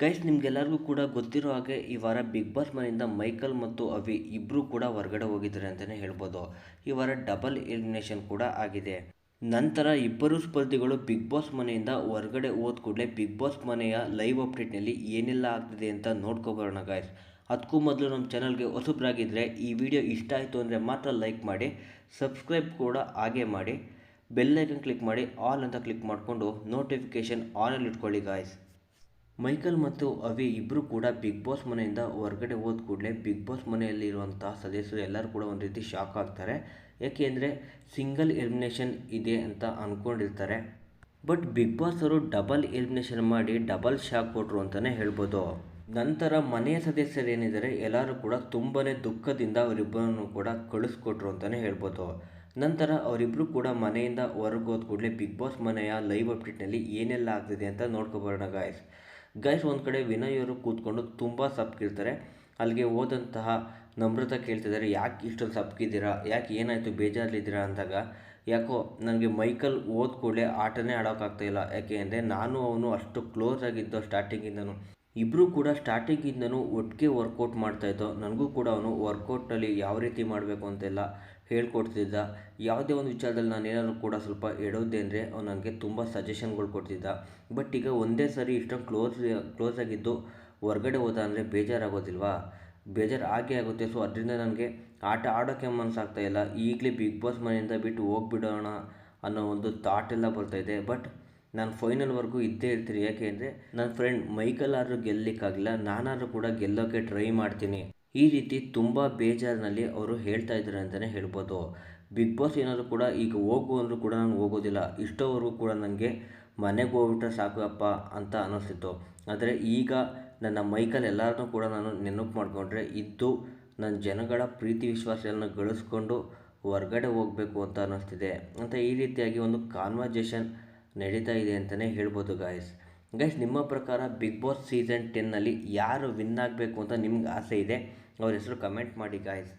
Guys ನಿಮ್ಗೆಲ್ಲರಿಗೂ ಕೂಡ ಗೊತ್ತಿರೋ ಹಾಗೆ ಈ ವಾರ ಬಿಗ್ ಬಾಸ್ ಮನೆಯಿಂದ ಮೈಕಲ್ ಮತ್ತು ಅವಿ ಇಬ್ಬರು ಕೂಡ ಹೊರಗಡೆ ಹೋಗಿದ್ದಾರೆ ಅಂತಲೇ ಹೇಳ್ಬೋದು. ಈ ವಾರ ಡಬಲ್ ಎಲಿಮಿನೇಷನ್ ಕೂಡ ಆಗಿದೆ. ನಂತರ ಇಬ್ಬರು ಸ್ಪರ್ಧಿಗಳು ಬಿಗ್ ಬಾಸ್ ಮನೆಯಿಂದ ಹೊರಗಡೆ ಹೋದ ಕೂಡಲೇ ಬಿಗ್ ಬಾಸ್ ಮನೆಯ ಲೈವ್ ಅಪ್ಡೇಟ್ನಲ್ಲಿ ಏನೆಲ್ಲ ಆಗ್ತಿದೆ ಅಂತ ನೋಡ್ಕೊಬರೋಣ ಗಾಯ್ಸ್ ಅದಕ್ಕೂ ಮೊದಲು ನಮ್ಮ ಚಾನಲ್ಗೆ ಹೊಸಬ್ರಾಗಿದ್ದರೆ ಈ ವಿಡಿಯೋ ಇಷ್ಟ ಆಯಿತು ಅಂದರೆ ಮಾತ್ರ ಲೈಕ್ ಮಾಡಿ ಸಬ್ಸ್ಕ್ರೈಬ್ ಕೂಡ ಹಾಗೆ ಮಾಡಿ ಬೆಲ್ಲೈಕನ್ ಕ್ಲಿಕ್ ಮಾಡಿ ಆಲ್ ಅಂತ ಕ್ಲಿಕ್ ಮಾಡಿಕೊಂಡು ನೋಟಿಫಿಕೇಷನ್ ಆನಲ್ಲಿ ಇಟ್ಕೊಳ್ಳಿ ಗಾಯ್ಸ್ ಮೈಕಲ್ ಮತ್ತು ಅವಿ ಇಬ್ಬರು ಕೂಡ ಬಿಗ್ ಬಾಸ್ ಮನೆಯಿಂದ ಹೊರಗಡೆ ಹೋದ ಕೂಡಲೇ ಬಿಗ್ ಬಾಸ್ ಮನೆಯಲ್ಲಿರುವಂಥ ಸದಸ್ಯರು ಎಲ್ಲರೂ ಕೂಡ ಒಂದು ರೀತಿ ಶಾಕ್ ಆಗ್ತಾರೆ. ಯಾಕೆಂದರೆ ಸಿಂಗಲ್ ಎಲಿಮಿನೇಷನ್ ಇದೆ ಅಂತ ಅಂದ್ಕೊಂಡಿರ್ತಾರೆ ಬಟ್ ಬಿಗ್ ಬಾಸ್ ಅವರು ಡಬಲ್ ಎಲಿಮಿನೇಷನ್ ಮಾಡಿ ಡಬಲ್ ಶಾಕ್ ಕೊಟ್ಟರು ಅಂತಲೇ ಹೇಳ್ಬೋದು. ನಂತರ ಮನೆಯ ಸದಸ್ಯರು ಏನಿದ್ದಾರೆ, ಎಲ್ಲರೂ ಕೂಡ ತುಂಬಾ ದುಃಖದಿಂದ ಅವರಿಬ್ಬರನ್ನು ಕೂಡ ಕಳಿಸ್ಕೊಟ್ರು ಅಂತಲೇ ಹೇಳ್ಬೋದು. ನಂತರ ಅವರಿಬ್ಬರು ಕೂಡ ಮನೆಯಿಂದ ಹೊರಗೆ ಹೋದ ಕೂಡಲೇ ಬಿಗ್ ಬಾಸ್ ಮನೆಯ ಲೈವ್ ಅಪ್ಡೇಟ್ನಲ್ಲಿ ಏನೆಲ್ಲ ಆಗ್ತಿದೆ ಅಂತ ನೋಡ್ಕೊಬರೋಣ ಗಾಯ್ಸ್ ಗೈಸ್, ಒಂದು ಕಡೆ ವಿನಯ್ ಅವರು ಕೂತ್ಕೊಂಡು ತುಂಬ ಸಪ್ಕಿರ್ತಾರೆ ಅಲ್ಲಿಗೆ ಹೋದಂತಹ ನಮ್ರತ ಕೇಳ್ತಿದ್ದಾರೆ, ಯಾಕೆ ಇಷ್ಟೊಂದು ಸಪ್ಕಿದ್ದೀರಾ ಯಾಕೆ ಏನಾಯಿತು? ಬೇಜಾರಲ್ಲಿದ್ದೀರಾ ಅಂದಾಗ, ಯಾಕೋ, ನನಗೆ ಮೈಕಲ್ ಓದ್ಕೊಳ್ಳೆ ಆಟನೇ ಆಡೋಕ್ಕಾಗ್ತಾಯಿಲ್ಲ ಯಾಕೆ ಅಂದರೆ, ನಾನು ಅವನು ಅಷ್ಟು ಕ್ಲೋಸ್ ಆಗಿದ್ದೋ ಸ್ಟಾರ್ಟಿಂಗಿಂದನೂ ಇಬ್ಬರು ಕೂಡ ಸ್ಟಾರ್ಟಿಂಗಿಂದನೂ ಒಟ್ಟಿಗೆ ವರ್ಕೌಟ್ ಮಾಡ್ತಾಯಿದ್ದೋ ನನಗೂ ಕೂಡ ಅವನು ವರ್ಕೌಟಲ್ಲಿ ಯಾವ ರೀತಿ ಮಾಡಬೇಕು ಅಂತೆಲ್ಲ ಹೇಳ್ಕೊಡ್ತಿದ್ದ. ಯಾವುದೇ ಒಂದು ವಿಚಾರದಲ್ಲಿ ನಾನು ಏನಾದರೂ ಕೂಡ ಸ್ವಲ್ಪ ಎಡೋದೆ ಅಂದರೆ ಅವನು ನನಗೆ ತುಂಬ ಸಜೆಷನ್ಗಳು ಕೊಡ್ತಿದ್ದ. ಬಟ್ ಈಗ ಒಂದೇ ಸರಿ ಇಷ್ಟೊಂದು ಕ್ಲೋಸ್ ಕ್ಲೋಸ್ ಆಗಿದ್ದು ಹೊರಗಡೆ ಹೋದ ಅಂದರೆ ಬೇಜಾರಾಗೋದಿಲ್ವಾ? ಬೇಜಾರು ಆಗೇ ಆಗುತ್ತೆ. ಸೊ ಅದರಿಂದ ನನಗೆ ಆಟ ಆಡೋಕ್ಕೆ ಮನಸ್ಸಾಗ್ತಾಯಿಲ್ಲ ಈಗಲೇ ಬಿಗ್ ಬಾಸ್ ಮನೆಯಿಂದ ಬಿಟ್ಟು ಹೋಗ್ಬಿಡೋಣ ಅನ್ನೋ ಒಂದು ಥಾಟ್ ಎಲ್ಲ ಬರ್ತಾಯಿದೆ ಬಟ್ ನಾನು ಫೈನಲ್ವರೆಗೂ ಇದ್ದೇ ಇರ್ತೀನಿ. ಯಾಕೆ ಅಂದರೆ ನನ್ನ ಫ್ರೆಂಡ್ ಮೈಕಲ್ ಆದರೂ ಗೆಲ್ಲಲಿಕ್ಕಾಗಲಿಲ್ಲ ನಾನಾದರೂ ಕೂಡ ಗೆಲ್ಲೋಕ್ಕೆ ಟ್ರೈ ಮಾಡ್ತೀನಿ. ಈ ರೀತಿ ತುಂಬ ಬೇಜಾರಿನಲ್ಲಿ ಅವರು ಹೇಳ್ತಾ ಇದ್ದಾರೆ ಅಂತಲೇ ಹೇಳ್ಬೋದು. ಬಿಗ್ ಬಾಸ್ ಏನಾದರೂ ಕೂಡ ಈಗ ಹೋಗು ಅಂದರೂ ಕೂಡ ನಾನು ಹೋಗೋದಿಲ್ಲ. ಇಷ್ಟೋವರೆಗೂ ಕೂಡ ನನಗೆ ಮನೆಗೆ ಹೋಗ್ಬಿಟ್ರೆ ಸಾಕು ಅಪ್ಪ ಅಂತ ಅನ್ನಿಸ್ತಿತ್ತು ಆದರೆ ಈಗ ನನ್ನ ಮೈಕಲ್ ಎಲ್ಲರನ್ನೂ ಕೂಡ ನಾನು ನೆನಪು ಮಾಡಿಕೊಂಡ್ರೆ ಇದ್ದು ನನ್ನ ಜನಗಳ ಪ್ರೀತಿ ವಿಶ್ವಾಸಗಳನ್ನ ಗಳಿಸ್ಕೊಂಡು ಹೊರ್ಗಡೆ ಹೋಗಬೇಕು ಅಂತ ಅನ್ನಿಸ್ತಿದೆ ಅಂತ ಈ ರೀತಿಯಾಗಿ ಒಂದು ಕಾನ್ವರ್ಜೇಷನ್ ನಡೀತಾ ಇದೆ ಅಂತಲೇ ಹೇಳ್ಬೋದು ಗಾಯ್ಸ್ ಗೈಸ್ ನಿಮ್ಮ ಪ್ರಕಾರ ಬಿಗ್ ಬಾಸ್ ಸೀಸನ್ ಟೆನ್ನಲ್ಲಿ ಯಾರು ವಿನ್ ಆಗಬೇಕು ಅಂತ ನಿಮ್ಗೆ ಆಸೆ ಇದೆ? ಅವ್ರ ಹೆಸರು ಕಮೆಂಟ್ ಮಾಡಿ ಗಾಯ್ಸ್